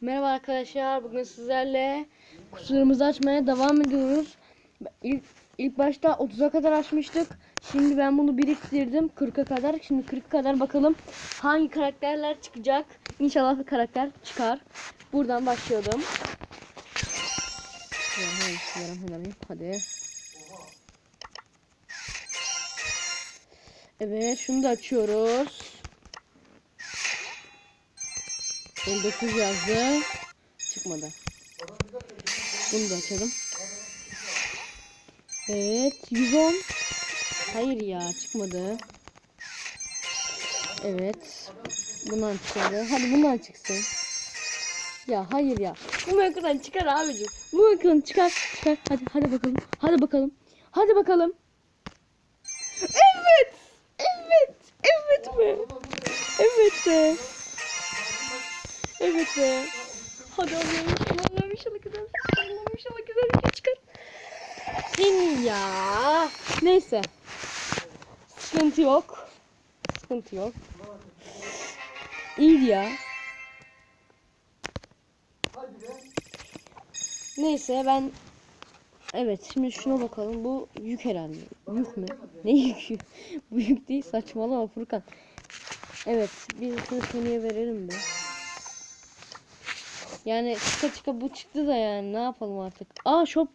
Merhaba arkadaşlar. Bugün sizlerle kusurumuzu açmaya devam ediyoruz. İlk, ilk başta 30'a kadar açmıştık. Şimdi ben bunu biriktirdim 40'a kadar. Şimdi 40'a kadar bakalım hangi karakterler çıkacak. İnşallah bir karakter çıkar. Buradan başlayalım. Hadi. Evet şunu da açıyoruz. 59 yazdı. Çıkmadı. Bunu da açalım. Evet. 110. Hayır ya çıkmadı. Evet. Bundan çıkardı. Hadi bundan çıksın. Ya hayır ya. Bu ekran çıkar abicim. Bu ekran çıkar. Çıkar. Hadi hadi bakalım. Hadi bakalım. Hadi bakalım. Evet. Evet. Evet be. Evet be. Evet be. Hadi Allah'ım inşallah inşallah güzel bir şey inşallah güzel bir şey çıkar. Senin ya. Neyse. Sıkıntı yok. Sıkıntı yok. İyiydi ya. Neyse ben Evet şimdi şuna bakalım. Bu yük herhalde. Yük mü? Ne yükü? Bu yük değil saçmalama Furkan. Evet biz şunu Sony'ye verelim be. Yani çıka çıka bu çıktı da yani ne yapalım artık. Aa shop.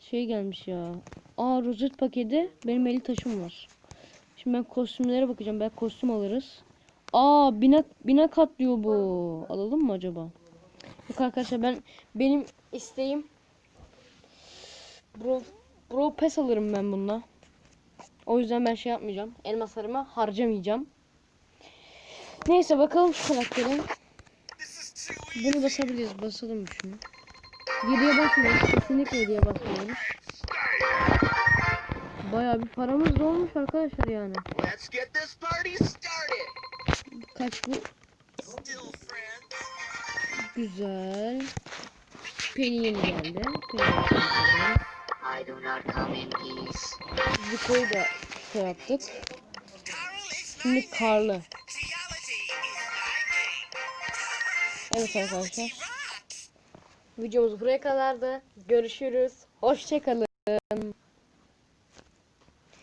Şey gelmiş ya. Aa rozet paketi. Benim 50 taşım var. Şimdi ben kostümlere bakacağım. Belki kostüm alırız. Aa bine, bine katlıyor bu. Alalım mı acaba? Yok arkadaşlar ben benim isteğim Bro, bro pes alırım ben bununla. O yüzden ben şey yapmayacağım. Elmaslarımı harcamayacağım. Neyse bakalım şu karaktere. Bunu basabiliriz. Basalım şunu. 7'ye basmıyoruz. Kesinlikle 7'ye basmıyoruz. Bayağı bir paramız da olmuş arkadaşlar yani. Let's get this party started. Kaç bu? Güzel. Penny yeni geldi. Penny peace. Zico'yu da şey yaptık. Şimdi karlı. Evet arkadaşlar. Videomuz buraya kadardı. Görüşürüz. Hoşçakalın.